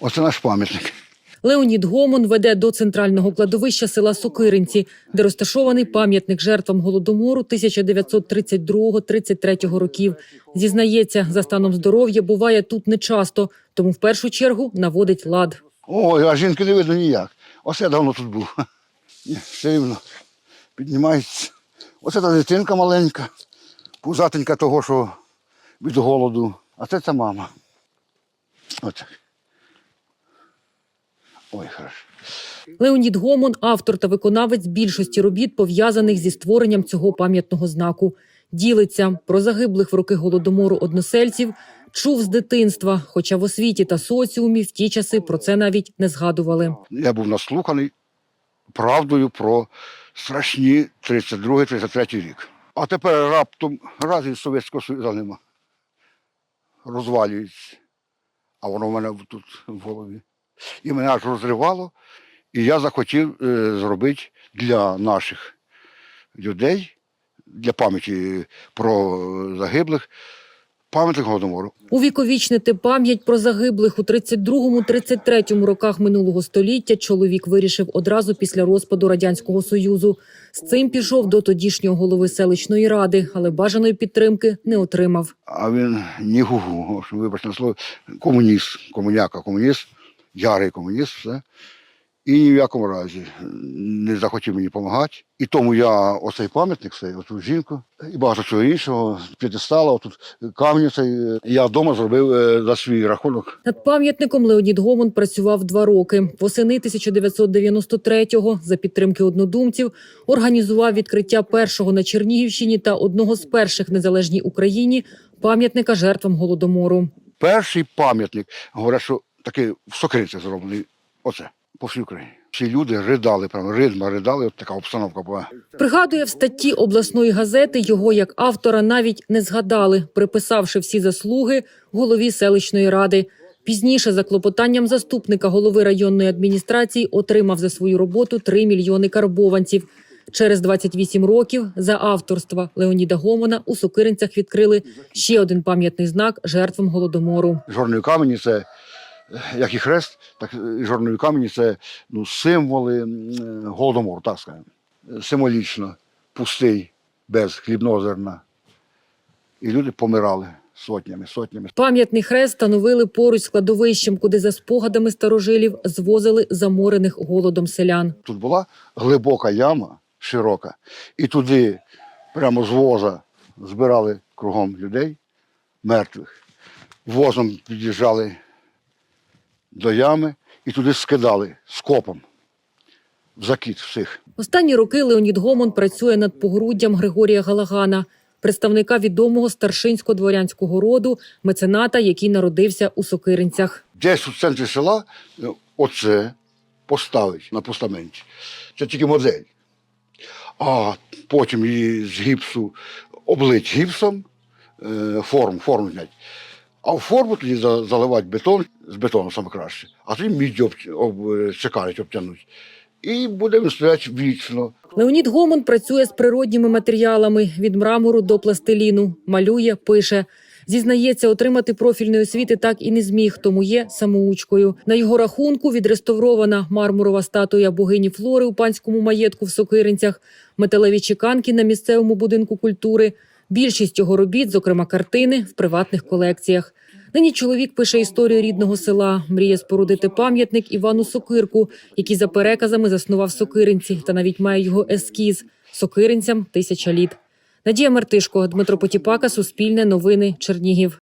Оце наш пам'ятник. Леонід Гомон веде до центрального кладовища села Сокиринці, де розташований пам'ятник жертвам голодомору 1932-33 років. Зізнається, за станом здоров'я буває тут нечасто, тому в першу чергу наводить лад. Ой, а жінки не видно ніяк. Оце я давно тут був. Ні, все рівно піднімається. Оце та дитинка маленька, пузатенька того, що від голоду. А це ця мама. От. Ой, хорошо. Леонід Гомон автор та виконавець більшості робіт, пов'язаних зі створенням цього пам'ятного знаку. Ділиться про загиблих в роки голодомору односельців. Чув з дитинства, хоча в освіті та соціумі в ті часи про це навіть не згадували. Я був наслуханий правдою про страшні 32-33 рік. А тепер раптом раз і Совєтського Союзу нема. Розвалюється. А воно в мене тут в голові. І мене аж розривало. І я захотів е, зробити для наших людей, для пам'яті про загиблих, пам'ятник голодомору. Увіковічнити пам'ять про загиблих у 32-33 роках минулого століття чоловік вирішив одразу після розпаду радянського союзу. З цим пішов до тодішнього голови селищної ради, але бажаної підтримки не отримав. А він ні гугу, вибачте на слово, комуніст, комуняка, комуніст, ярий комуніст, все. І ні в якому разі не захотів мені допомагати. І тому я оцей пам'ятник, цей, оцю жінку, і багато чого іншого, п'єдестала, отут камінь цей, е, я вдома зробив е, за свій рахунок. Над пам'ятником Леонід Гомон працював два роки. Восени 1993-го за підтримки однодумців організував відкриття першого на Чернігівщині та одного з перших незалежній Україні пам'ятника жертвам голодомору. Перший пам'ятник, говорять, що такий в Сокриці зроблений. Оце, по всій Україні. Всі люди ридали, прямо ридма ридали, от така обстановка була. Пригадує в статті обласної газети його як автора навіть не згадали, приписавши всі заслуги голові селищної ради. Пізніше, за клопотанням заступника голови районної адміністрації, отримав за свою роботу 3 мільйони карбованців. Через 28 років за авторства Леоніда Гомона у Сокиринцях відкрили ще один пам'ятний знак жертвам голодомору. Жорнові камені це, як і хрест, так і жорнові камені це ну, символи е, голодомору, так скажемо. Символічно, пустий, без хлібного зерна. І люди помирали сотнями, сотнями. Пам'ятний хрест встановили поруч з кладовищем, куди за спогадами старожилів звозили заморених голодом селян. Тут була глибока яма, широка, і туди прямо з воза збирали кругом людей, мертвих. Возом під'їжджали до ями і туди скидали скопом в закіт всіх. Останні роки Леонід Гомон працює над погруддям Григорія Галагана, представника відомого старшинсько дворянського роду, мецената, який народився у Сокиринцях. Десь у центрі села е, оце поставить на постаменті. Це тільки модель. А потім її з гіпсу облить гіпсом, е, форм, форму зняти. А в форму тоді за- заливати бетон, з бетону саме краще, а тоді мідь об, об, е, обтягнуть. І буде він стояти вічно. Леонід Гомон працює з природніми матеріалами від мрамору до пластиліну, малює, пише. Зізнається, отримати профільної освіти так і не зміг, тому є самоучкою. На його рахунку відреставрована мармурова статуя богині Флори у панському маєтку в Сокиринцях, металеві чеканки на місцевому будинку культури. Більшість його робіт, зокрема картини, в приватних колекціях. Нині чоловік пише історію рідного села, мріє спорудити пам'ятник Івану Сокирку, який за переказами заснував Сокиринці, та навіть має його ескіз Сокиринцям тисяча літ. Надія Мартишко, Дмитро Потіпака, Суспільне новини, Чернігів.